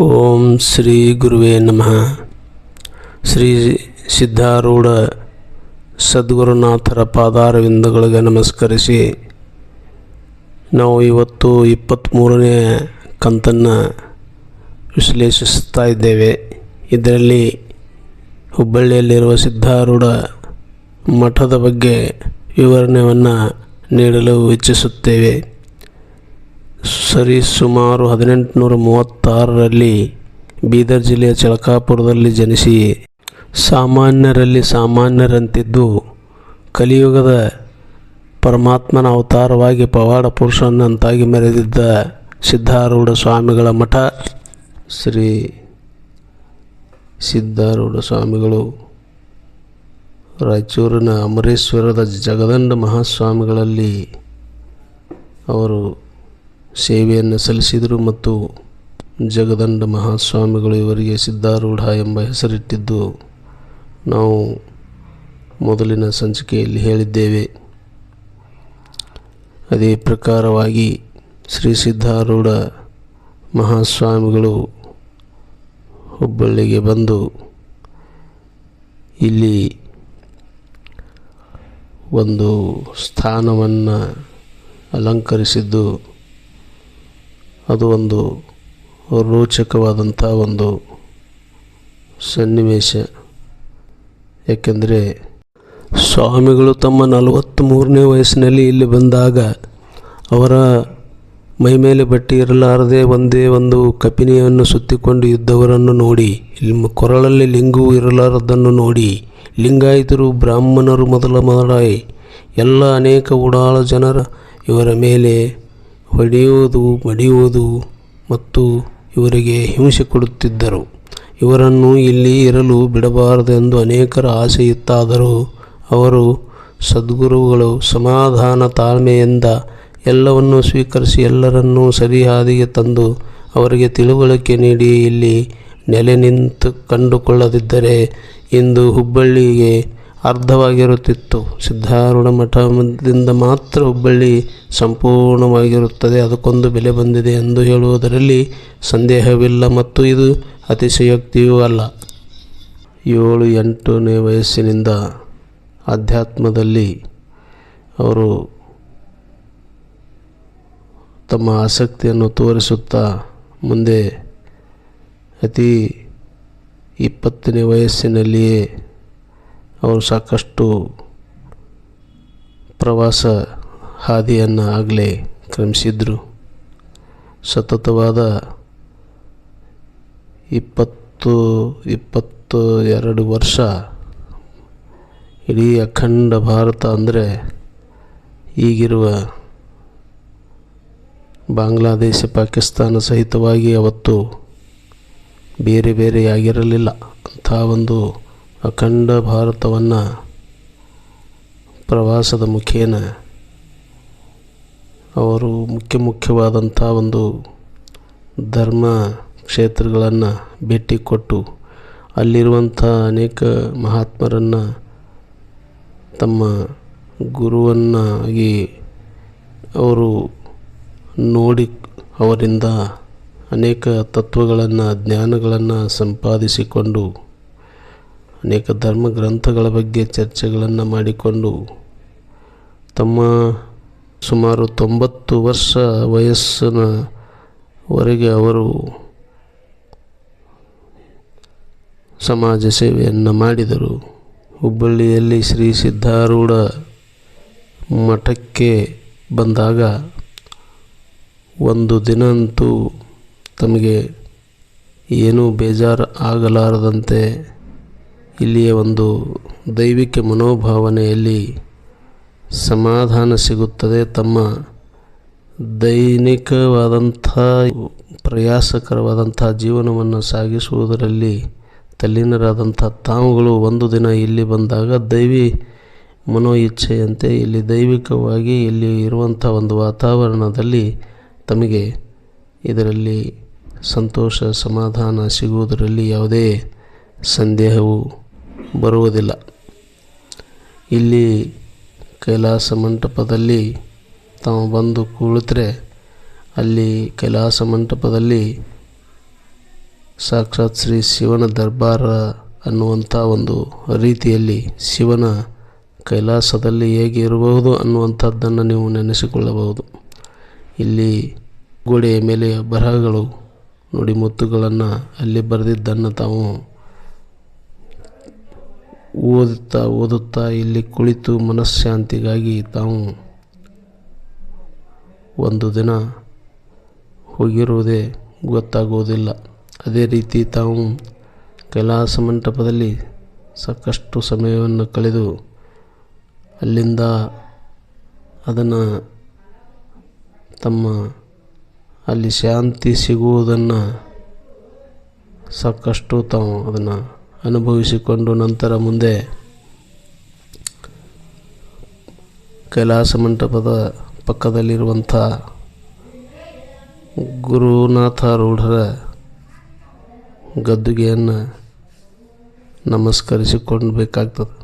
ಓಂ ಶ್ರೀ ಗುರುವೇ ನಮಃ. ಶ್ರೀ ಸಿದ್ಧಾರೂಢ ಸದ್ಗುರುನಾಥರ ಪಾದಾರವಿಂದಗಳಿಗೆ ನಮಸ್ಕರಿಸಿ ನಾವು ಇವತ್ತು ಇಪ್ಪತ್ತ್ಮೂರನೇ ಕಂತನ್ನು ವಿಶ್ಲೇಷಿಸ್ತಾ ಇದ್ದೇವೆ. ಇದರಲ್ಲಿ ಹುಬ್ಬಳ್ಳಿಯಲ್ಲಿರುವ ಸಿದ್ಧಾರೂಢ ಮಠದ ಬಗ್ಗೆ ವಿವರಣೆಯನ್ನು ನೀಡಲು ಇಚ್ಛಿಸುತ್ತೇವೆ. ಸರಿ, ಸುಮಾರು ಹದಿನೆಂಟುನೂರ ಮೂವತ್ತಾರರಲ್ಲಿ ಬೀದರ್ ಜಿಲ್ಲೆಯ ಚಳಕಾಪುರದಲ್ಲಿ ಜನಿಸಿ ಸಾಮಾನ್ಯರಲ್ಲಿ ಸಾಮಾನ್ಯರಂತಿದ್ದು, ಕಲಿಯುಗದ ಪರಮಾತ್ಮನ ಅವತಾರವಾಗಿ ಪವಾಡ ಪುರುಷನಂತಾಗಿ ಮೆರೆದಿದ್ದ ಸಿದ್ಧಾರೂಢ ಸ್ವಾಮಿಗಳ ಮಠ. ಶ್ರೀ ಸಿದ್ಧಾರೂಢ ಸ್ವಾಮಿಗಳು, ರಾಯಚೂರಿನ ಅಮರೇಶ್ವರದ ಜಗದಂಡ ಮಹಾಸ್ವಾಮಿಗಳಲ್ಲಿ ಅವರು ಸೇವೆಯನ್ನು ಸಲ್ಲಿಸಿದರು ಮತ್ತು ಜಗದಂಡ ಮಹಾಸ್ವಾಮಿಗಳು ಇವರಿಗೆ ಸಿದ್ಧಾರೂಢ ಎಂಬ ಹೆಸರಿಟ್ಟಿದ್ದು ನಾವು ಮೊದಲಿನ ಸಂಚಿಕೆಯಲ್ಲಿ ಹೇಳಿದ್ದೇವೆ. ಅದೇ ಪ್ರಕಾರವಾಗಿ ಶ್ರೀ ಸಿದ್ಧಾರೂಢ ಮಹಾಸ್ವಾಮಿಗಳು ಹುಬ್ಬಳ್ಳಿಗೆ ಬಂದು ಇಲ್ಲಿ ಒಂದು ಸ್ಥಾನವನ್ನು ಅಲಂಕರಿಸಿದ್ದು. ಅದು ಒಂದು ರೋಚಕವಾದಂಥ ಒಂದು ಸನ್ನಿವೇಶ. ಏಕೆಂದರೆ ಸ್ವಾಮಿಗಳು ತಮ್ಮ ನಲವತ್ತ್ಮೂರನೇ ವಯಸ್ಸಿನಲ್ಲಿ ಇಲ್ಲಿ ಬಂದಾಗ ಅವರ ಮೈಮೇಲೆ ಬಟ್ಟೆ ಇರಲಾರದೆ ಒಂದೇ ಒಂದು ಕಪಿನಿಯನ್ನು ಸುತ್ತಿಕೊಂಡು ಇದ್ದವರನ್ನು ನೋಡಿ ಇಲ್ಲಿ ಕೊರಳಲ್ಲಿ ಲಿಂಗು ಇರಲಾರದನ್ನು ನೋಡಿ, ಲಿಂಗಾಯಿತರು, ಬ್ರಾಹ್ಮಣರು ಮೊದಲ ಮೊದಲಾಗಿ ಎಲ್ಲ ಅನೇಕ ಉಡಾಳ ಜನರ ಇವರ ಮೇಲೆ ಹೊಡೆಯುವುದು ಮಡಿಯುವುದು ಮತ್ತು ಇವರಿಗೆ ಹಿಂಸೆ ಕೊಡುತ್ತಿದ್ದರು. ಇವರನ್ನು ಇಲ್ಲಿ ಇರಲು ಬಿಡಬಾರದೆಂದು ಅನೇಕರ ಆಸೆ ಇತ್ತಾದರೂ ಅವರು ಸದ್ಗುರುಗಳು ಸಮಾಧಾನ ತಾಳ್ಮೆಯಿಂದ ಎಲ್ಲವನ್ನೂ ಸ್ವೀಕರಿಸಿ ಎಲ್ಲರನ್ನೂ ಸರಿ ಹಾದಿಗೆ ತಂದು ಅವರಿಗೆ ತಿಳುವಳಿಕೆ ನೀಡಿ ಇಲ್ಲಿ ನೆಲೆ ನಿಂತು ಕಂಡುಕೊಳ್ಳದಿದ್ದರೆ ಇಂದು ಹುಬ್ಬಳ್ಳಿಗೆ ಅರ್ಧವಾಗಿರುತ್ತಿತ್ತು. ಸಿದ್ಧಾರೂಢ ಮಠದಿಂದ ಮಾತ್ರ ಹುಬ್ಬಳ್ಳಿ ಸಂಪೂರ್ಣವಾಗಿರುತ್ತದೆ. ಅದಕ್ಕೊಂದು ಬೆಲೆ ಬಂದಿದೆ ಎಂದು ಹೇಳುವುದರಲ್ಲಿ ಸಂದೇಹವಿಲ್ಲ ಮತ್ತು ಇದು ಅತಿಶಯೋಕ್ತಿಯೂ ಅಲ್ಲ. ಏಳು ಎಂಟನೇ ವಯಸ್ಸಿನಿಂದ ಆಧ್ಯಾತ್ಮದಲ್ಲಿ ಅವರು ತಮ್ಮ ಆಸಕ್ತಿಯನ್ನು ತೋರಿಸುತ್ತಾ ಮುಂದೆ ಅತಿ ಇಪ್ಪತ್ತನೇ ವಯಸ್ಸಿನಲ್ಲಿಯೇ ಅವರು ಸಾಕಷ್ಟು ಪ್ರವಾಸ ಹಾದಿಯನ್ನು ಆಗಲೇ ಕ್ರಮಿಸಿದರು. ಸತತವಾದ ಇಪ್ಪತ್ತು ಇಪ್ಪತ್ತು ಎರಡು ವರ್ಷ ಇಡೀ ಅಖಂಡ ಭಾರತ ಅಂದರೆ ಈಗಿರುವ ಬಾಂಗ್ಲಾದೇಶ, ಪಾಕಿಸ್ತಾನ ಸಹಿತವಾಗಿ ಅವತ್ತು ಬೇರೆ ಬೇರೆಯಾಗಿರಲಿಲ್ಲ. ಅಂಥ ಒಂದು ಅಖಂಡ ಭಾರತವನ್ನು ಪ್ರವಾಸದ ಮುಖೇನ ಅವರು ಮುಖ್ಯ ಮುಖ್ಯವಾದಂಥ ಒಂದು ಧರ್ಮ ಕ್ಷೇತ್ರಗಳನ್ನು ಭೇಟಿ ಕೊಟ್ಟು ಅಲ್ಲಿರುವಂಥ ಅನೇಕ ಮಹಾತ್ಮರನ್ನು ತಮ್ಮ ಗುರುವನ್ನಾಗಿ ಅವರು ನೋಡಿ ಅವರಿಂದ ಅನೇಕ ತತ್ವಗಳನ್ನು, ಜ್ಞಾನಗಳನ್ನು ಸಂಪಾದಿಸಿಕೊಂಡು ಅನೇಕ ಧರ್ಮ ಗ್ರಂಥಗಳ ಬಗ್ಗೆ ಚರ್ಚೆಗಳನ್ನು ಮಾಡಿಕೊಂಡು ತಮ್ಮ ಸುಮಾರು ತೊಂಬತ್ತು ವರ್ಷ ವಯಸ್ಸಿನವರೆಗೆ ಅವರು ಸಮಾಜ ಸೇವೆಯನ್ನು ಮಾಡಿದರು. ಹುಬ್ಬಳ್ಳಿಯಲ್ಲಿ ಶ್ರೀ ಸಿದ್ಧಾರೂಢ ಮಠಕ್ಕೆ ಬಂದಾಗ ಒಂದು ದಿನ ಅಂತೂ ತಮಗೆ ಏನೂ ಬೇಜಾರು ಆಗಲಾರದಂತೆ ಇಲ್ಲಿಯ ಒಂದು ದೈವಿಕ ಮನೋಭಾವನೆಯಲ್ಲಿ ಸಮಾಧಾನ ಸಿಗುತ್ತದೆ. ತಮ್ಮ ದೈನಿಕವಾದಂಥ ಪ್ರಯಾಸಕರವಾದಂಥ ಜೀವನವನ್ನು ಸಾಗಿಸುವುದರಲ್ಲಿ ತಲ್ಲೀನರಾದಂಥ ತಾವುಗಳು ಒಂದು ದಿನ ಇಲ್ಲಿ ಬಂದಾಗ ದೈವಿ ಮನೋ ಇಚ್ಛೆಯಂತೆ ಇಲ್ಲಿ ದೈವಿಕವಾಗಿ ಇಲ್ಲಿ ಇರುವಂಥ ಒಂದು ವಾತಾವರಣದಲ್ಲಿ ತಮಗೆ ಇದರಲ್ಲಿ ಸಂತೋಷ, ಸಮಾಧಾನ ಸಿಗುವುದರಲ್ಲಿ ಯಾವುದೇ ಸಂದೇಹವು ಬರುವುದಿಲ್ಲ. ಇಲ್ಲಿ ಕೈಲಾಸ ಮಂಟಪದಲ್ಲಿ ತಾವು ಬಂದು ಕುಳಿತರೆ ಅಲ್ಲಿ ಕೈಲಾಸ ಮಂಟಪದಲ್ಲಿ ಸಾಕ್ಷಾತ್ ಶ್ರೀ ಶಿವನ ದರ್ಬಾರ ಅನ್ನುವಂಥ ಒಂದು ರೀತಿಯಲ್ಲಿ ಶಿವನ ಕೈಲಾಸದಲ್ಲಿ ಹೇಗೆ ಇರಬಹುದು ಅನ್ನುವಂಥದ್ದನ್ನು ನೀವು ನೆನೆಸಿಕೊಳ್ಳಬಹುದು. ಇಲ್ಲಿ ಗೋಡೆಯ ಮೇಲೆ ಬರಹಗಳು ನುಡಿಮುತ್ತುಗಳನ್ನು ಅಲ್ಲಿ ಬರೆದಿದ್ದನ್ನು ತಾವು ಓದುತ್ತಾ ಓದುತ್ತಾ ಇಲ್ಲಿ ಕುಳಿತು ಮನಃಶಾಂತಿಗಾಗಿ ತಾವು ಒಂದು ದಿನ ಹೋಗಿರುವುದೇ ಗೊತ್ತಾಗುವುದಿಲ್ಲ. ಅದೇ ರೀತಿ ತಾವು ಕೈಲಾಸ ಮಂಟಪದಲ್ಲಿ ಸಾಕಷ್ಟು ಸಮಯವನ್ನು ಕಳೆದು ಅಲ್ಲಿಂದ ಅದನ್ನು ತಮ್ಮ ಅಲ್ಲಿ ಶಾಂತಿ ಸಿಗುವುದನ್ನು ಸಾಕಷ್ಟು ತಾವು ಅದನ್ನು ಅನುಭವಿಸಿಕೊಂಡು ನಂತರ ಮುಂದೆ ಕೈಲಾಸ ಮಂಟಪದ ಪಕ್ಕದಲ್ಲಿರುವಂಥ ಗುರುನಾಥ ರೂಢರ ಗದ್ದುಗೆಯನ್ನು ನಮಸ್ಕರಿಸಿಕೊಂಡು ಬೇಕಾಗ್ತದೆ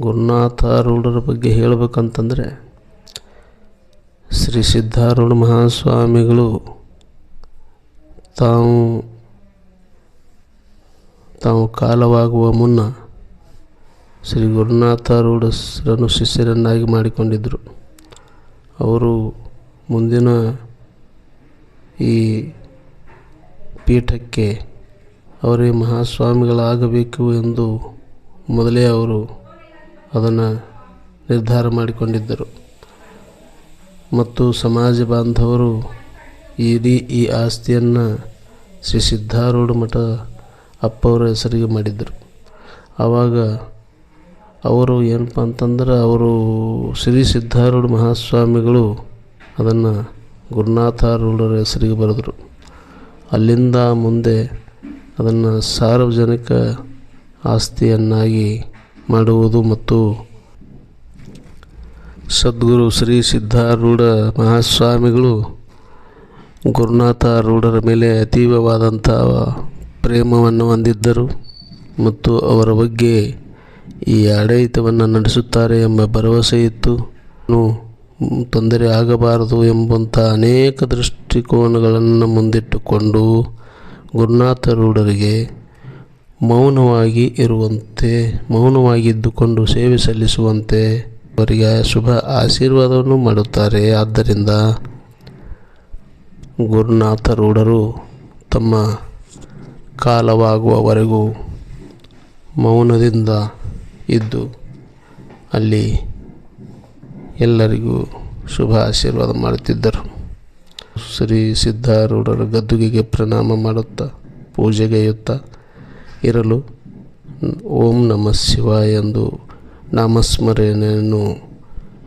ಗುರುನಾಥ ರೂಢರ ಬಗ್ಗೆ ಹೇಳಬೇಕಂತಂದರೆ, ಶ್ರೀ ಸಿದ್ಧಾರೂಢ ಮಹಾಸ್ವಾಮಿಗಳು ತಾವು ತಾವು ಕಾಲವಾಗುವ ಮುನ್ನ ಶ್ರೀ ಗುರುನಾಥ ರೂಢರನ್ನು ಶಿಷ್ಯರನ್ನಾಗಿ ಮಾಡಿಕೊಂಡಿದ್ದರು. ಅವರು ಮುಂದಿನ ಈ ಪೀಠಕ್ಕೆ ಅವರೇ ಮಹಾಸ್ವಾಮಿಗಳಾಗಬೇಕು ಎಂದು ಮೊದಲೇ ಅವರು ಅದನ್ನು ನಿರ್ಧಾರ ಮಾಡಿಕೊಂಡಿದ್ದರು. ಮತ್ತು ಸಮಾಜ ಬಾಂಧವರು ಈ ಈ ಆಸ್ತಿಯನ್ನು ಶ್ರೀ ಸಿದ್ಧಾರೂಢ ಮಠ ಅಪ್ಪವರ ಹೆಸರಿಗೆ ಮಾಡಿದ್ದರು ಆವಾಗ ಅವರು ಏನಪ್ಪ ಅಂತಂದ್ರೆ ಅವರು ಶ್ರೀ ಸಿದ್ಧಾರೂಢ ಮಹಾಸ್ವಾಮಿಗಳು ಅದನ್ನು ಗುರುನಾಥಾರೂಢರ ಹೆಸರಿಗೆ ಬರೆದರು. ಅಲ್ಲಿಂದ ಮುಂದೆ ಅದನ್ನು ಸಾರ್ವಜನಿಕ ಆಸ್ತಿಯನ್ನಾಗಿ ಮಾಡುವುದು ಮತ್ತು ಸದ್ಗುರು ಶ್ರೀ ಸಿದ್ಧಾರೂಢ ಮಹಾಸ್ವಾಮಿಗಳು ಗುರುನಾಥ ರೂಢರ ಮೇಲೆ ಅತೀವವಾದಂಥ ಪ್ರೇಮವನ್ನು ಹೊಂದಿದ್ದರು ಮತ್ತು ಅವರ ಬಗ್ಗೆ ಈ ಆಡಳಿತವನ್ನು ನಡೆಸುತ್ತಾರೆ ಎಂಬ ಭರವಸೆ ಇತ್ತು. ತೊಂದರೆ ಆಗಬಾರದು ಎಂಬಂಥ ಅನೇಕ ದೃಷ್ಟಿಕೋನಗಳನ್ನು ಮುಂದಿಟ್ಟುಕೊಂಡು ಗುರುನಾಥ ರೂಢರಿಗೆ ಮೌನವಾಗಿ ಇರುವಂತೆ, ಮೌನವಾಗಿದ್ದುಕೊಂಡು ಸೇವೆ ಸಲ್ಲಿಸುವಂತೆ ಅವರಿಗೆ ಶುಭ ಆಶೀರ್ವಾದವನ್ನು ಮಾಡುತ್ತಾರೆ. ಆದ್ದರಿಂದ ಗುರುನಾಥ ರೂಢರು ತಮ್ಮ ಕಾಲವಾಗುವವರೆಗೂ ಮೌನದಿಂದ ಇದ್ದು ಅಲ್ಲಿ ಎಲ್ಲರಿಗೂ ಶುಭ ಆಶೀರ್ವಾದ ಮಾಡುತ್ತಿದ್ದರು. ಶ್ರೀ ಸಿದ್ಧಾರೂಢರ ಗದ್ದುಗೆಗೆ ಪ್ರಣಾಮ ಮಾಡುತ್ತಾ, ಪೂಜೆಗೈಯುತ್ತಾ ಇರಲು ಓಂ ನಮಃ ಶಿವ ಎಂದು ನಾಮಸ್ಮರಣೆಯನ್ನು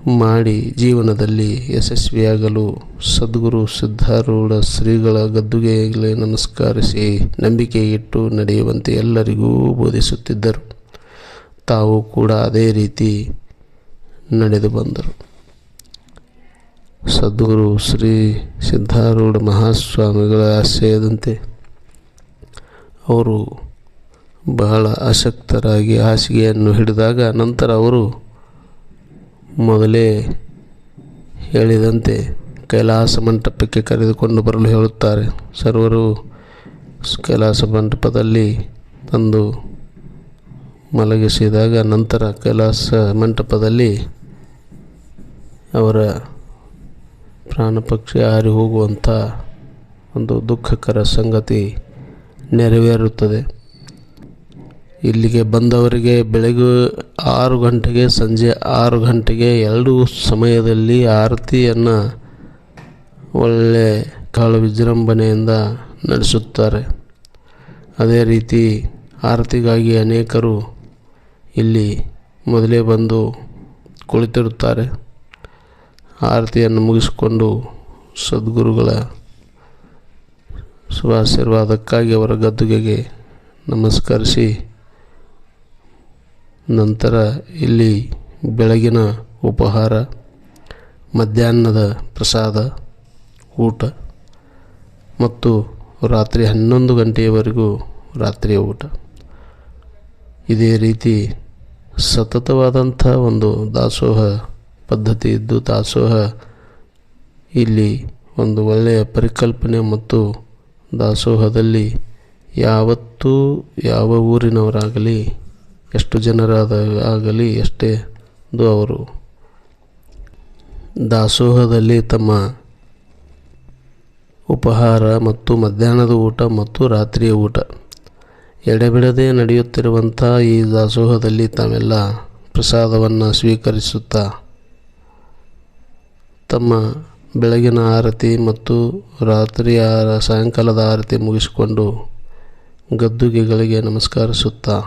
ಮಾಡಿ ಜೀವನದಲ್ಲಿ ಯಶಸ್ವಿಯಾಗಲು ಸದ್ಗುರು ಸಿದ್ಧಾರೂಢ ಶ್ರೀಗಳ ಗದ್ದುಗೆಗೆ ನಮಸ್ಕರಿಸಿ ನಂಬಿಕೆ ಇಟ್ಟು ನಡೆಯುವಂತೆ ಎಲ್ಲರಿಗೂ ಬೋಧಿಸುತ್ತಿದ್ದರು. ತಾವು ಕೂಡ ಅದೇ ರೀತಿ ನಡೆದು ಬಂದರು. ಸದ್ಗುರು ಶ್ರೀ ಸಿದ್ಧಾರೂಢ ಮಹಾಸ್ವಾಮಿಗಳ ಆಶಯದಂತೆ ಅವರು ಬಹಳ ಆಸಕ್ತರಾಗಿ ಹಾಸಿಗೆಯನ್ನು ಹಿಡಿದಾಗ ನಂತರ ಅವರು ಮೊದಲೇ ಹೇಳಿದಂತೆ ಕೈಲಾಸ ಮಂಟಪಕ್ಕೆ ಕರೆದುಕೊಂಡು ಬರಲು ಹೇಳುತ್ತಾರೆ. ಸರ್ವರು ಕೈಲಾಸ ಮಂಟಪದಲ್ಲಿ ತಂದು ಮಲಗಿಸಿದಾಗ ನಂತರ ಕೈಲಾಸ ಮಂಟಪದಲ್ಲಿ ಅವರ ಪ್ರಾಣ ಪಕ್ಷಿ ಹಾರಿ ಹೋಗುವಂಥ ಒಂದು ದುಃಖಕರ ಸಂಗತಿ ನೆರವೇರುತ್ತದೆ. ಇಲ್ಲಿಗೆ ಬಂದವರಿಗೆ ಬೆಳಗ್ಗೆ ಆರು ಗಂಟೆಗೆ, ಸಂಜೆ ಆರು ಗಂಟೆಗೆ ಎರಡು ಸಮಯದಲ್ಲಿ ಆರತಿಯನ್ನು ಒಳ್ಳೆ ಕಾಳು ವಿಜೃಂಭಣೆಯಿಂದ ನಡೆಸುತ್ತಾರೆ. ಅದೇ ರೀತಿ ಆರತಿಗಾಗಿ ಅನೇಕರು ಇಲ್ಲಿ ಮೊದಲೇ ಬಂದು ಕುಳಿತಿರುತ್ತಾರೆ. ಆರತಿಯನ್ನು ಮುಗಿಸಿಕೊಂಡು ಸದ್ಗುರುಗಳ ಶುಭಾಶೀರ್ವಾದಕ್ಕಾಗಿ ಅವರ ಗದ್ದುಗೆಗೆ ನಮಸ್ಕರಿಸಿ ನಂತರ ಇಲ್ಲಿ ಬೆಳಗಿನ ಉಪಹಾರ, ಮಧ್ಯಾಹ್ನದ ಪ್ರಸಾದ, ಊಟ ಮತ್ತು ರಾತ್ರಿ ಹನ್ನೊಂದು ಗಂಟೆಯವರೆಗೂ ರಾತ್ರಿಯ ಊಟ. ಇದೇ ರೀತಿ ಸತತವಾದಂಥ ಒಂದು ದಾಸೋಹ ಪದ್ಧತಿ ಇದ್ದು, ದಾಸೋಹ ಇಲ್ಲಿ ಒಂದು ಒಳ್ಳೆಯ ಪರಿಕಲ್ಪನೆ ಮತ್ತು ದಾಸೋಹದಲ್ಲಿ ಯಾವತ್ತೂ ಯಾವ ಊರಿನವರಾಗಲಿ ಎಷ್ಟು ಜನರಾದ ಆಗಲಿ ಎಷ್ಟೇ ಅವರು ದಾಸೋಹದಲ್ಲಿ ತಮ್ಮ ಉಪಹಾರ ಮತ್ತು ಮಧ್ಯಾಹ್ನದ ಊಟ ಮತ್ತು ರಾತ್ರಿಯ ಊಟ. ಎಡೆಬಿಡದೆ ನಡೆಯುತ್ತಿರುವಂಥ ಈ ದಾಸೋಹದಲ್ಲಿ ತಾವೆಲ್ಲ ಪ್ರಸಾದವನ್ನು ಸ್ವೀಕರಿಸುತ್ತಾ ತಮ್ಮ ಬೆಳಗಿನ ಆರತಿ ಮತ್ತು ರಾತ್ರಿಯ ಸಾಯಂಕಾಲದ ಆರತಿ ಮುಗಿಸಿಕೊಂಡು ಗದ್ದುಗೆಗಳಿಗೆ ನಮಸ್ಕರಿಸುತ್ತಾ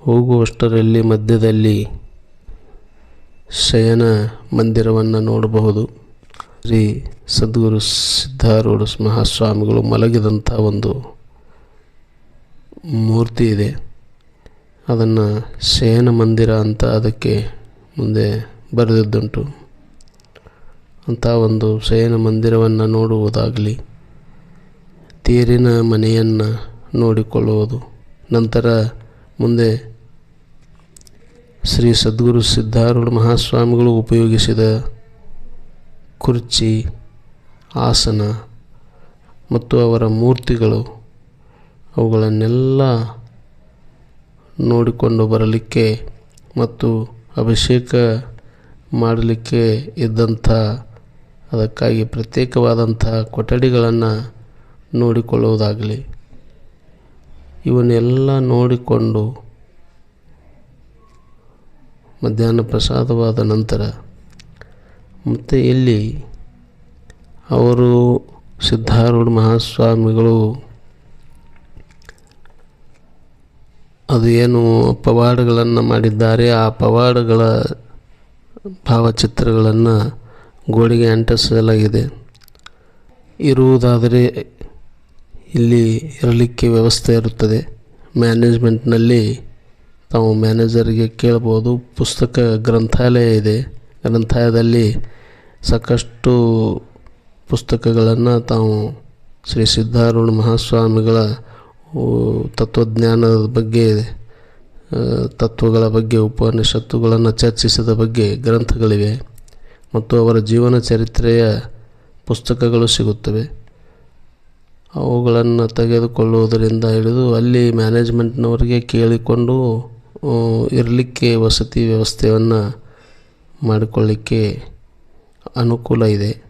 ಹೋಗುವಷ್ಟರಲ್ಲಿ ಮಧ್ಯದಲ್ಲಿ ಶಯನ ಮಂದಿರವನ್ನು ನೋಡಬಹುದು. ಶ್ರೀ ಸದ್ಗುರು ಸಿದ್ಧಾರೂಢ ಮಹಾಸ್ವಾಮಿಗಳು ಮಲಗಿದಂಥ ಒಂದು ಮೂರ್ತಿ ಇದೆ. ಅದನ್ನು ಶಯನ ಮಂದಿರ ಅಂತ ಅದಕ್ಕೆ ಮುಂದೆ ಬರೆದಿದ್ದುಂಟು. ಅಂಥ ಒಂದು ಶಯನ ಮಂದಿರವನ್ನು ನೋಡುವುದಾಗಲಿ, ತೇರಿನ ಮನೆಯನ್ನು ನೋಡಿಕೊಳ್ಳುವುದು, ನಂತರ ಮುಂದೆ ಶ್ರೀ ಸದ್ಗುರು ಸಿದ್ಧಾರೂಢ ಮಹಾಸ್ವಾಮಿಗಳು ಉಪಯೋಗಿಸಿದ ಕುರ್ಚಿ, ಆಸನ ಮತ್ತು ಅವರ ಮೂರ್ತಿಗಳು, ಅವುಗಳನ್ನೆಲ್ಲ ನೋಡಿಕೊಂಡು ಬರಲಿಕ್ಕೆ ಮತ್ತು ಅಭಿಷೇಕ ಮಾಡಲಿಕ್ಕೆ ಇದ್ದಂಥ, ಅದಕ್ಕಾಗಿ ಪ್ರತ್ಯೇಕವಾದಂಥ ಕೊಠಡಿಗಳನ್ನು ನೋಡಿಕೊಳ್ಳುವುದಾಗಲಿ. ಇವನ್ನೆಲ್ಲ ನೋಡಿಕೊಂಡು ಮಧ್ಯಾಹ್ನ ಪ್ರಸಾದವಾದ ನಂತರ ಮತ್ತು ಇಲ್ಲಿ ಅವರು ಸಿದ್ಧಾರೂಢ ಮಹಾಸ್ವಾಮಿಗಳು ಅದು ಏನು ಪವಾಡಗಳನ್ನು ಮಾಡಿದ್ದಾರೆ, ಆ ಪವಾಡಗಳ ಭಾವಚಿತ್ರಗಳನ್ನು ಗೋಡೆಗೆ ಅಂಟಿಸಲಾಗಿದೆ. ಇರುವುದಾದರೆ ಇಲ್ಲಿ ಇರಲಿಕ್ಕೆ ವ್ಯವಸ್ಥೆ ಇರುತ್ತದೆ. ಮ್ಯಾನೇಜ್ಮೆಂಟ್ನಲ್ಲಿ ತಾವು ಮ್ಯಾನೇಜರಿಗೆ ಕೇಳ್ಬೋದು. ಪುಸ್ತಕ ಗ್ರಂಥಾಲಯ ಇದೆ. ಗ್ರಂಥಾಲಯದಲ್ಲಿ ಸಾಕಷ್ಟು ಪುಸ್ತಕಗಳನ್ನು ತಾವು ಶ್ರೀ ಸಿದ್ಧಾರೂಢ ಮಹಾಸ್ವಾಮಿಗಳ ತತ್ವಜ್ಞಾನದ ಬಗ್ಗೆ ತತ್ವಗಳ ಬಗ್ಗೆ, ಉಪನಿಷತ್ತುಗಳನ್ನು ಚರ್ಚಿಸಿದ ಬಗ್ಗೆ ಗ್ರಂಥಗಳಿವೆ. ಮತ್ತು ಅವರ ಜೀವನ ಚರಿತ್ರೆಯ ಪುಸ್ತಕಗಳು ಸಿಗುತ್ತವೆ. ಅವುಗಳನ್ನು ತೆಗೆದುಕೊಳ್ಳುವುದರಿಂದ ಹಿಡಿದು ಅಲ್ಲಿ ಮ್ಯಾನೇಜ್ಮೆಂಟ್ನವರಿಗೆ ಕೇಳಿಕೊಂಡು ಇರಲಿಕ್ಕೆ ವಸತಿ ವ್ಯವಸ್ಥೆಯನ್ನು ಮಾಡಿಕೊಳ್ಳಿಕ್ಕೆ ಅನುಕೂಲ ಇದೆ.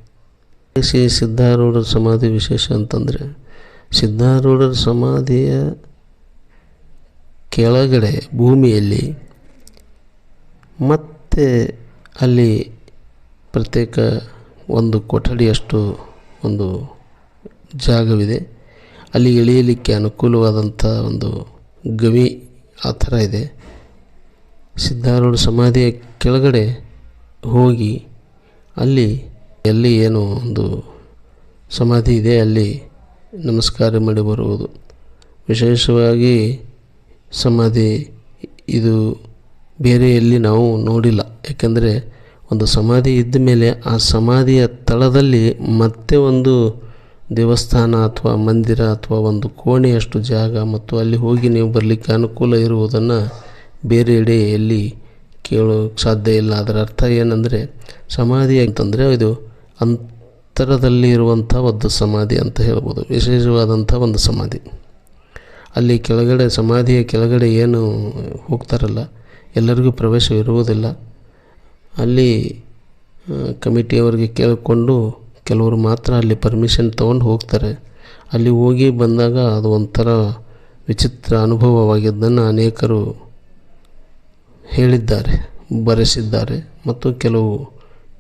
ಶ್ರೀ ಸಿದ್ಧಾರೂಢರ ಸಮಾಧಿ ವಿಶೇಷ ಅಂತಂದರೆ ಸಿದ್ಧಾರೂಢರ ಸಮಾಧಿಯ ಕೆಳಗಡೆ ಭೂಮಿಯಲ್ಲಿ ಮತ್ತೆ ಅಲ್ಲಿ ಪ್ರತ್ಯೇಕ ಒಂದು ಕೊಠಡಿಯಷ್ಟು ಒಂದು ಜಾಗವಿದೆ. ಅಲ್ಲಿ ಇಳಿಯಲಿಕ್ಕೆ ಅನುಕೂಲವಾದಂಥ ಒಂದು ಗವಿ ಆ ಥರ ಇದೆ. ಸಿದ್ಧಾರೂಢ ಸಮಾಧಿಯ ಕೆಳಗಡೆ ಹೋಗಿ ಅಲ್ಲಿ, ಎಲ್ಲಿ ಏನು ಒಂದು ಸಮಾಧಿ ಇದೆ, ಅಲ್ಲಿ ನಮಸ್ಕಾರ ಮಾಡಿ ಬರುವುದು. ವಿಶೇಷವಾಗಿ ಸಮಾಧಿ ಇದು ಬೇರೆ ಎಲ್ಲಿ ನಾವು ನೋಡಿಲ್ಲ. ಯಾಕೆಂದರೆ ಒಂದು ಸಮಾಧಿ ಇದ್ದ ಮೇಲೆ ಆ ಸಮಾಧಿಯ ತಳದಲ್ಲಿ ಮತ್ತೆ ಒಂದು ದೇವಸ್ಥಾನ ಅಥವಾ ಮಂದಿರ ಅಥವಾ ಒಂದು ಕೋಣೆಯಷ್ಟು ಜಾಗ ಮತ್ತು ಅಲ್ಲಿ ಹೋಗಿ ನೀವು ಬರಲಿಕ್ಕೆ ಅನುಕೂಲ ಇರುವುದನ್ನು ಬೇರೆ ಎಡೆ ಎಲ್ಲಿ ಕೇಳೋಕ್ಕೆ ಸಾಧ್ಯ ಇಲ್ಲ. ಅದರ ಅರ್ಥ ಏನಂದರೆ, ಸಮಾಧಿ ಅಂತಂದರೆ ಇದು ಅಂತರದಲ್ಲಿ ಇರುವಂಥ ಒಂದು ಸಮಾಧಿ ಅಂತ ಹೇಳ್ಬೋದು. ವಿಶೇಷವಾದಂಥ ಒಂದು ಸಮಾಧಿ. ಅಲ್ಲಿ ಕೆಳಗಡೆ, ಸಮಾಧಿಯ ಕೆಳಗಡೆ ಏನು ಹೋಗ್ತಾರಲ್ಲ, ಎಲ್ಲರಿಗೂ ಪ್ರವೇಶ ಇರುವುದಿಲ್ಲ ಅಲ್ಲಿ ಕಮಿಟಿಯವರಿಗೆ ಕೇಳಿಕೊಂಡು ಕೆಲವರು ಮಾತ್ರ ಅಲ್ಲಿ ಪರ್ಮಿಷನ್ ತೊಗೊಂಡು ಹೋಗ್ತಾರೆ. ಅಲ್ಲಿ ಹೋಗಿ ಬಂದಾಗ ಅದು ಒಂಥರ ವಿಚಿತ್ರ ಅನುಭವವಾಗಿದ್ದನ್ನು ಅನೇಕರು ಹೇಳಿದ್ದಾರೆ, ಬರೆಸಿದ್ದಾರೆ. ಮತ್ತು ಕೆಲವು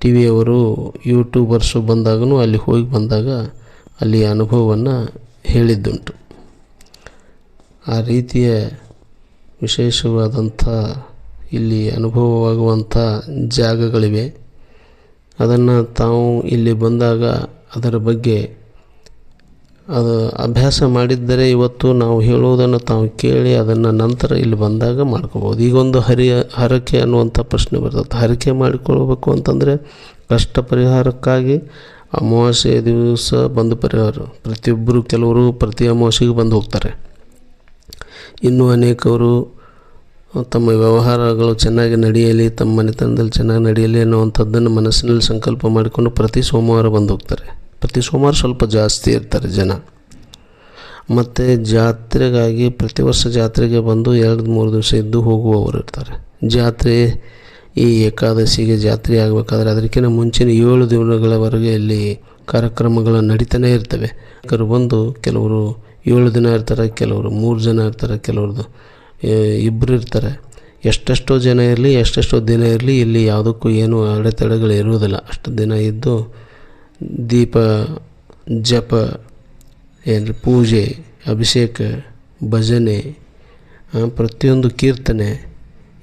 ಟಿ ವಿಯವರು ಯೂಟ್ಯೂಬರ್ಸು ಬಂದಾಗೂ ಅಲ್ಲಿ ಹೋಗಿ ಬಂದಾಗ ಅಲ್ಲಿಯ ಅನುಭವವನ್ನು ಹೇಳಿದ್ದುಂಟು. ಆ ರೀತಿಯ ವಿಶೇಷವಾದಂಥ ಇಲ್ಲಿ ಅನುಭವವಾಗುವಂಥ ಜಾಗಗಳಿವೆ. ಅದನ್ನು ತಾವು ಇಲ್ಲಿ ಬಂದಾಗ ಅದರ ಬಗ್ಗೆ ಅದು ಅಭ್ಯಾಸ ಮಾಡಿದ್ದರೆ ಇವತ್ತು ನಾವು ಹೇಳುವುದನ್ನು ತಾವು ಕೇಳಿ ಅದನ್ನು ನಂತರ ಇಲ್ಲಿ ಬಂದಾಗ ಮಾಡ್ಕೋಬೋದು. ಈಗೊಂದು ಹರಿಯ ಹರಕೆ ಅನ್ನುವಂಥ ಪ್ರಶ್ನೆ ಬರ್ತದೆ. ಹರಕೆ ಮಾಡಿಕೊಳ್ಬೇಕು ಅಂತಂದರೆ ಕಷ್ಟ ಪರಿಹಾರಕ್ಕಾಗಿ ಅಮಾವಾಸ್ಯೆ ದಿವಸ ಬಂದು ಪರಿಹಾರ. ಪ್ರತಿಯೊಬ್ಬರು ಕೆಲವರು ಪ್ರತಿ ಅಮಾವಾಸ್ಯೆಗೆ ಬಂದು ಹೋಗ್ತಾರೆ. ಇನ್ನೂ ಅನೇಕವರು ತಮ್ಮ ವ್ಯವಹಾರಗಳು ಚೆನ್ನಾಗಿ ನಡೆಯಲಿ, ತಮ್ಮ ಮನೆತನದಲ್ಲಿ ಚೆನ್ನಾಗಿ ನಡೆಯಲಿ ಅನ್ನುವಂಥದ್ದನ್ನು ಮನಸ್ಸಿನಲ್ಲಿ ಸಂಕಲ್ಪ ಮಾಡಿಕೊಂಡು ಪ್ರತಿ ಸೋಮವಾರ ಬಂದು ಹೋಗ್ತಾರೆ. ಪ್ರತಿ ಸೋಮವಾರ ಸ್ವಲ್ಪ ಜಾಸ್ತಿ ಇರ್ತಾರೆ ಜನ. ಮತ್ತು ಜಾತ್ರೆಗಾಗಿ ಪ್ರತಿ ವರ್ಷ ಜಾತ್ರೆಗೆ ಬಂದು ಎರಡು ಮೂರು ದಿವಸ ಇದ್ದು ಹೋಗುವವರು ಇರ್ತಾರೆ. ಜಾತ್ರೆ ಈ ಏಕಾದಶಿಗೆ ಜಾತ್ರೆ ಆಗಬೇಕಾದ್ರೆ ಅದಕ್ಕಿಂತ ಮುಂಚಿನ ಏಳು ದಿನಗಳವರೆಗೆ ಇಲ್ಲಿ ಕಾರ್ಯಕ್ರಮಗಳು ನಡೀತಾನೆ ಇರ್ತವೆ. ಕೆಲವರು ಬಂದು ಕೆಲವರು ಏಳು ದಿನ ಇರ್ತಾರೆ, ಕೆಲವರು ಮೂರು ಜನ ಇರ್ತಾರೆ, ಕೆಲವ್ರದ್ದು ಇಬ್ಬರು ಇರ್ತಾರೆ. ಎಷ್ಟೆಷ್ಟೋ ಜನ ಇರಲಿ, ಎಷ್ಟೆಷ್ಟೋ ದಿನ ಇರಲಿ, ಇಲ್ಲಿ ಯಾವುದಕ್ಕೂ ಏನು ಅಡೆತಡೆಗಳು ಇರುವುದಿಲ್ಲ. ಅಷ್ಟು ದಿನ ಇದ್ದು ದೀಪ, ಜಪ ಏನು ಪೂಜೆ, ಅಭಿಷೇಕ, ಭಜನೆ ಪ್ರತಿಯೊಂದು ಕೀರ್ತನೆ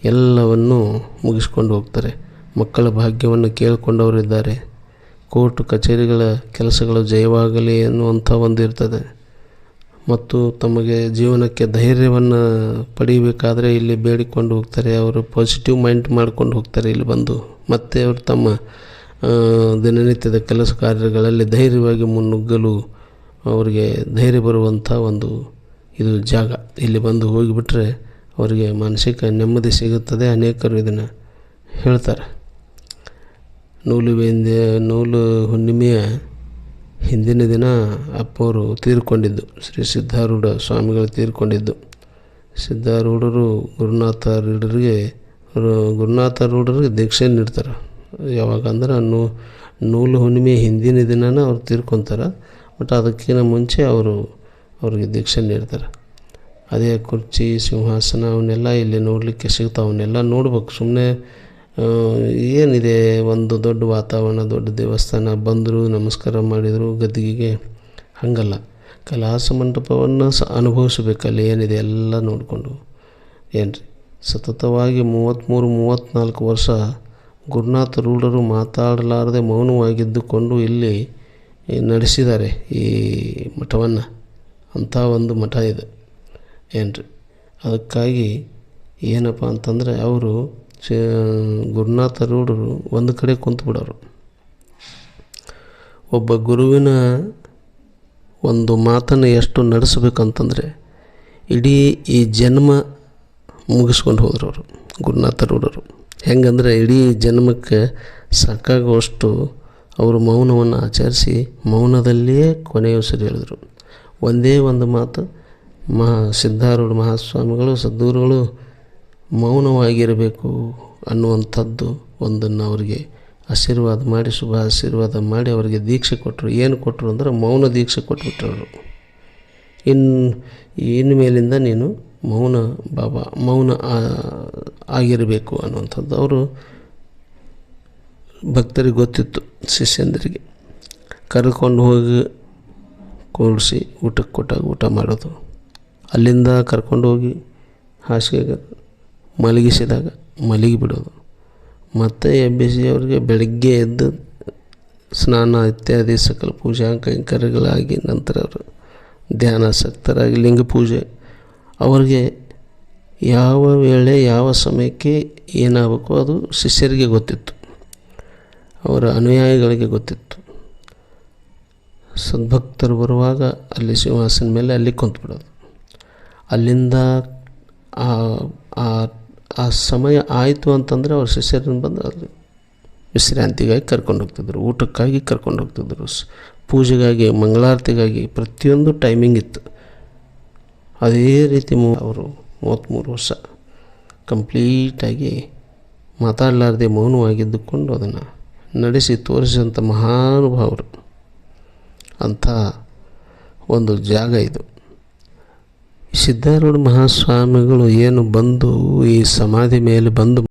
ಎಲ್ಲವನ್ನು ಮುಗಿಸ್ಕೊಂಡು ಹೋಗ್ತಾರೆ. ಮಕ್ಕಳ ಭಾಗ್ಯವನ್ನು ಕೇಳಿಕೊಂಡವರಿದ್ದಾರೆ. ಕೋರ್ಟ್, ಕಚೇರಿಗಳ ಕೆಲಸಗಳು ಜಯವಾಗಲಿ ಎನ್ನುವಂಥ ಒಂದು ಇರ್ತದೆ ಮತ್ತು ತಮಗೆ ಜೀವನಕ್ಕೆ ಧೈರ್ಯವನ್ನು ಪಡೀಬೇಕಾದರೆ ಇಲ್ಲಿ ಬೇಡಿಕೊಂಡು ಹೋಗ್ತಾರೆ. ಅವರು ಪಾಸಿಟಿವ್ ಮೈಂಡ್ ಮಾಡ್ಕೊಂಡು ಹೋಗ್ತಾರೆ ಇಲ್ಲಿ ಬಂದು. ಮತ್ತೆ ಅವರು ತಮ್ಮ ದಿನನಿತ್ಯದ ಕೆಲಸ ಕಾರ್ಯಗಳಲ್ಲಿ ಧೈರ್ಯವಾಗಿ ಮುನ್ನುಗ್ಗಲು ಅವರಿಗೆ ಧೈರ್ಯ ಬರುವಂಥ ಒಂದು ಇದು ಜಾಗ. ಇಲ್ಲಿ ಬಂದು ಹೋಗಿಬಿಟ್ರೆ ಅವರಿಗೆ ಮಾನಸಿಕ ನೆಮ್ಮದಿ ಸಿಗುತ್ತದೆ. ಅನೇಕರು ಇದನ್ನು ಹೇಳ್ತಾರೆ. ನೂಲು ನೂಲು ಹುಣ್ಣಿಮೆಯ ಹಿಂದಿನ ದಿನ ಅಪ್ಪವರು ತೀರ್ಕೊಂಡಿದ್ದು. ಶ್ರೀ ಸಿದ್ಧಾರೂಢ ಸ್ವಾಮಿಗಳು ತೀರ್ಕೊಂಡಿದ್ದು. ಸಿದ್ಧಾರೂಢರು ಗುರುನಾಥ ರೂಢರಿಗೆ ಗುರುನಾಥ ರೂಢರಿಗೆ ದೀಕ್ಷೆ ನೀಡ್ತಾರೆ. ಯಾವಾಗ ಅಂದ್ರೆ ನೂ, ನೂಲು ಹುಣ್ಣಿಮೆ ಹಿಂದಿನ ದಿನನೇ ಅವ್ರು ತೀರ್ಕೊತಾರೆ. ಬಟ್ ಅದಕ್ಕಿಂತ ಮುಂಚೆ ಅವರು, ಅವ್ರಿಗೆ ದೀಕ್ಷೆ ನೀಡ್ತಾರೆ. ಅದೇ ಕುರ್ಚಿ, ಸಿಂಹಾಸನ ಅವನ್ನೆಲ್ಲ ಇಲ್ಲಿ ನೋಡಲಿಕ್ಕೆ ಸಿಗ್ತಾವೆ. ಅವನ್ನೆಲ್ಲ ನೋಡ್ಬೇಕು. ಸುಮ್ಮನೆ ಏನಿದೆ? ಒಂದು ದೊಡ್ಡ ವಾತಾವರಣ, ದೊಡ್ಡ ದೇವಸ್ಥಾನ ಬಂದರು, ನಮಸ್ಕಾರ ಮಾಡಿದರು ಗದ್ದಿಗೆಗೆ ಹಾಗಲ್ಲ. ಕಲಾಸ ಮಂಟಪವನ್ನು ಸ ಅನುಭವಿಸ್ಬೇಕಲ್ಲಿ ಏನಿದೆ ಎಲ್ಲ ನೋಡಿಕೊಂಡು. ಏನು ರೀ ಸತತವಾಗಿ ಮೂವತ್ತ್ಮೂರು ಮೂವತ್ತ್ನಾಲ್ಕು ವರ್ಷ ಗುರುನಾಥ ರೂಢರು ಮಾತಾಡಲಾರದೆ ಮೌನವಾಗಿದ್ದುಕೊಂಡು ಇಲ್ಲಿ ನಡೆಸಿದ್ದಾರೆ ಈ ಮಠವನ್ನು. ಅಂಥ ಒಂದು ಮಠ ಇದು. ಏನ್ರಿ? ಅದಕ್ಕಾಗಿ ಏನಪ್ಪ ಅಂತಂದರೆ ಅವರು ಚ, ಗುರುನಾಥ ರೂಢರು ಒಂದು ಕಡೆ ಕುಂತ್ಬಿಡೋರು ಒಬ್ಬ ಗುರುವಿನ ಒಂದು ಮಾತನ್ನು ಎಷ್ಟು ನಡೆಸಬೇಕಂತಂದರೆ ಇಡೀ ಈ ಜನ್ಮ ಮುಗಿಸ್ಕೊಂಡು ಹೋದ್ರು ಅವರು ಗುರುನಾಥ ರೂಢರು. ಹೆಂಗಂದರೆ ಇಡೀ ಜನ್ಮಕ್ಕೆ ಸಾಕಾಗುವಷ್ಟು ಅವರು ಮೌನವನ್ನು ಆಚರಿಸಿ ಮೌನದಲ್ಲಿಯೇ ಕೊನೆಯ ಉಸಿರು ಹೇಳಿದರು. ಒಂದೇ ಒಂದು ಮಾತು, ಮಹಾ ಸಿದ್ಧಾರೂಢ ಮಹಾಸ್ವಾಮಿಗಳು, ಸದ್ಗುರುಗಳು ಮೌನವಾಗಿರಬೇಕು ಅನ್ನುವಂಥದ್ದು ಒಂದನ್ನು ಅವರಿಗೆ ಆಶೀರ್ವಾದ ಮಾಡಿ, ಶುಭ ಆಶೀರ್ವಾದ ಮಾಡಿ ಅವರಿಗೆ ದೀಕ್ಷೆ ಕೊಟ್ಟರು. ಏನು ಕೊಟ್ಟರು ಅಂದ್ರೆ ಮೌನ ದೀಕ್ಷೆ ಕೊಟ್ಬಿಟ್ರು ಅವರು. ಇನ್ನು ಇನ್ನು ಮೇಲಿಂದ ನೀನು ಮೌನ ಬಾಬಾ ಮೌನ ಆಗಿರಬೇಕು ಅನ್ನುವಂಥದ್ದು ಅವರು ಭಕ್ತರಿಗೆ ಗೊತ್ತಿತ್ತು, ಶಿಷ್ಯಂದರಿಗೆ. ಕರ್ಕೊಂಡು ಹೋಗಿ ಕೂಡಿಸಿ ಊಟಕ್ಕೆ ಕೊಟ್ಟಾಗ ಊಟ ಮಾಡೋದು. ಅಲ್ಲಿಂದ ಕರ್ಕೊಂಡು ಹೋಗಿ ಹಾಸಿಗೆಗೆ ಮಲಗಿಸಿದಾಗ ಮಲಗಿ ಬಿಡೋದು. ಮತ್ತು ಎಬ್ಬಿಸಿ ಅವ್ರಿಗೆ ಬೆಳಗ್ಗೆ ಎದ್ದು ಸ್ನಾನ ಇತ್ಯಾದಿ, ಸಕಲ ಪೂಜಾ ಕೈಂಕರ್ಯಗಳಾಗಿ ನಂತರ ಅವರು ಧ್ಯಾನಾಸಕ್ತರಾಗಿ ಲಿಂಗ ಪೂಜೆ ಅವರಿಗೆ ಯಾವ ವೇಳೆ, ಯಾವ ಸಮಯಕ್ಕೆ ಏನಾಗಬೇಕು ಅದು ಶಿಷ್ಯರಿಗೆ ಗೊತ್ತಿತ್ತು. ಅವರ ಅನುಯಾಯಿಗಳಿಗೆ ಗೊತ್ತಿತ್ತು. ಸದ್ಭಕ್ತರು ಬರುವಾಗ ಅಲ್ಲಿ ಸಿಂಹಾಸನ ಮೇಲೆ ಅಲ್ಲಿ ಕುಂತ್ಬಿಡೋದು. ಅಲ್ಲಿಂದ ಆ ಸಮಯ ಆಯಿತು ಅಂತಂದರೆ ಅವ್ರ ಶಿಷ್ಯರನ್ನು ಬಂದು ಅಲ್ಲಿ ವಿಶ್ರಾಂತಿಗಾಗಿ ಕರ್ಕೊಂಡು ಹೋಗ್ತಿದ್ರು, ಊಟಕ್ಕಾಗಿ ಕರ್ಕೊಂಡು ಹೋಗ್ತಿದ್ರು. ಪೂಜೆಗಾಗಿ, ಮಂಗಳಾರತಿಗಾಗಿ ಪ್ರತಿಯೊಂದು ಟೈಮಿಂಗ್ ಇತ್ತು. ಅದೇ ರೀತಿ ಮೂ ಅವರು ಮೂವತ್ತ್ಮೂರು ವರ್ಷ ಕಂಪ್ಲೀಟಾಗಿ ಮಾತಾಡಲಾರ್ದೆ ಮೌನವಾಗಿದ್ದುಕೊಂಡು ಅದನ್ನು ನಡೆಸಿ ತೋರಿಸಿದಂಥ ಮಹಾನುಭಾವರು. ಅಂಥ ಒಂದು ಜಾಗ ಇದು. ಸಿದ್ಧಾರೂಢ ಮಹಾಸ್ವಾಮಿಗಳು ಏನು ಬಂದು ಈ ಸಮಾಧಿ ಮೇಲೆ ಬಂದು